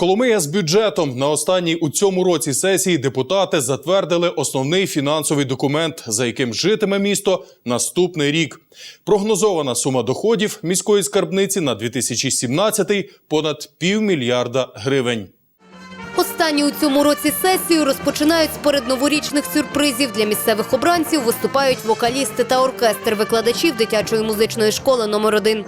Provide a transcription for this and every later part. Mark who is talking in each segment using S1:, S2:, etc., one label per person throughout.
S1: Коломия з бюджетом на останній у цьому році сесії депутати затвердили основний фінансовий документ, за яким житиме місто наступний рік. Прогнозована сума доходів міської скарбниці на 2017 – понад півмільярда гривень.
S2: Останню у цьому році сесію розпочинають з передноворічних сюрпризів. Для місцевих обранців виступають вокалісти та оркестр викладачів дитячої музичної школи номер 1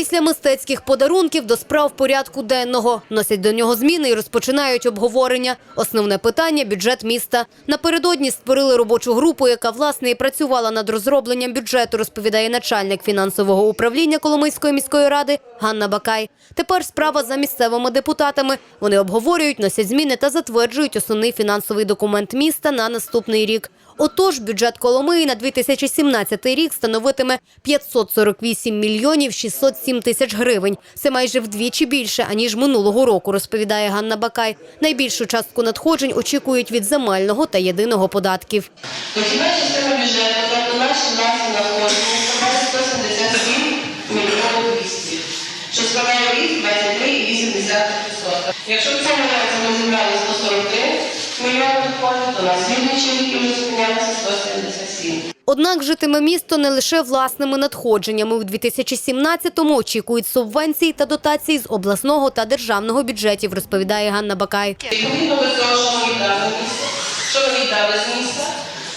S2: Після мистецьких подарунків до справ порядку денного носять до нього зміни і розпочинають обговорення. Основне питання бюджет міста. Напередодні створили робочу групу, яка власне і працювала над розробленням бюджету, розповідає начальник фінансового управління Коломийської міської ради Ганна Бакай. Тепер справа за місцевими депутатами. Вони обговорюють, носять зміни та затверджують основний фінансовий документ міста на наступний рік. Отож, бюджет Коломиї на 2017 рік становитиме 548 мільйонів 607 тисяч гривень. Це майже вдвічі більше, аніж минулого року, розповідає Ганна Бакай. Найбільшу частку надходжень очікують від земельного та єдиного податків.
S3: Дохідна складає 177 мільйонів 200, що складає ріст 23,8%. Якщо в цьому році ми зібрали 143 мільйони доходів, то на слідуючий рік ми зупинялися 177.
S2: Однак житиме місто не лише власними надходженнями. У 2017-му очікують субвенції та дотації з обласного та державного бюджетів, розповідає Ганна Бакай.
S3: Відповідно до цього, що ми віддали місто, що ми віддали з міста,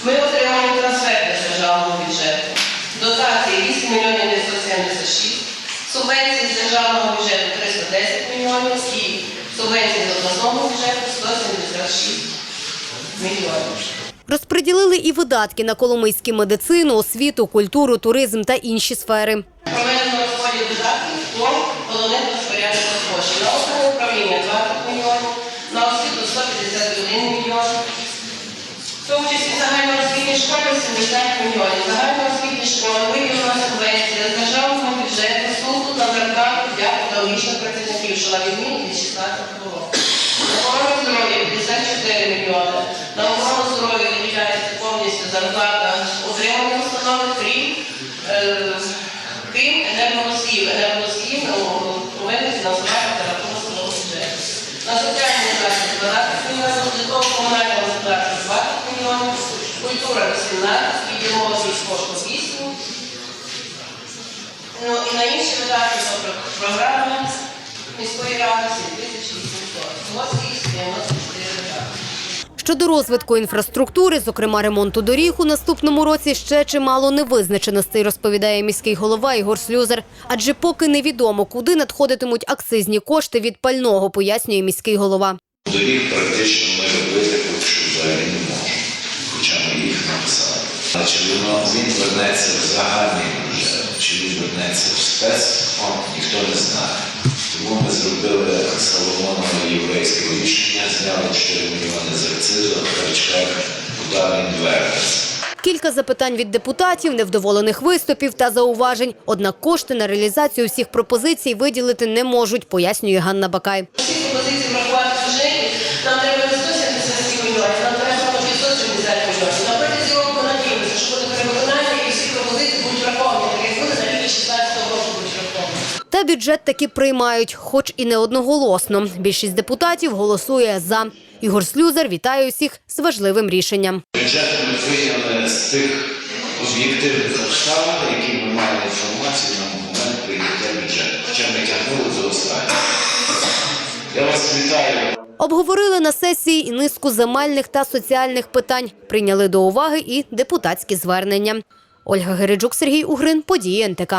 S3: ми отримали трансферти з державного бюджету. Дотації 8 мільйонів 976, субвенції з державного бюджету 310 мільйонів і субвенції з обласного бюджету 176 мільйонів.
S2: Розподілили і видатки на коломийську медицину, освіту, культуру, туризм та інші сфери.
S3: Проведено розподіл видатків по головних розпорядниках коштів. На основне управління 20 мільйонів, на освіту 151 мільйон. В тому числі загальноосвітні школи 70 мільйонів. Загальноосвітні школи виділена субвенція з державного бюджету суду на зарплату для педагогічних працівників, що на відміну від 16 року. Установи, крім е, крім енергоносіїв. Енергоносіїв ну, повинні фінансувати рахунок свого бюджету. На соціальні захист 12 мільйонів, житлово-комунальне господарство 20 мільйонів, культура 18, відділ молоді 8. Ну і на інші видатки, програми міської ради 7800. Всього 294 видатки.
S2: Щодо розвитку інфраструктури, зокрема ремонту доріг у наступному році, ще чимало невизначеностей, розповідає міський голова Ігор Слюзер. Адже поки невідомо, куди надходитимуть акцизні кошти від пального, пояснює міський голова.
S4: Доріг практично ми робити взагалі не можемо, хоча ми їх написали. Чи він вернеться в загальний він вернеться в спецфонд, ніхто не знає. Тому ми зробили Соломонове єврейське рішення, зняли 4 мільйони з акцизу, а чекаємо, куди він вернеться.
S2: Кілька запитань від депутатів, невдоволених виступів та зауважень. Однак кошти на реалізацію всіх пропозицій виділити не можуть, пояснює Ганна Бакай.
S3: Всі пропозиції врахувати в бюджеті, нам треба не 177 мільйонів, нам треба 570 мільйонів. На протязі року надіємося, що буде перевиконання і всі пропозиції будуть враховані, так як буде на рівні 16 року будуть
S2: Бюджет таки приймають, хоч і не одноголосно. Більшість депутатів голосує за. Ігор Слюзер вітає усіх з важливим рішенням.
S4: Бюджет ми прийняли з тих об'єктивних обставин, які ми мали інформацію на момент прийняття бюджету. Хоча ми тягнули за останнє. Я вас вітаю.
S2: Обговорили на сесії і низку земельних та соціальних питань. Прийняли до уваги і депутатські звернення. Ольга Гереджук, Сергій Угрин, події НТК.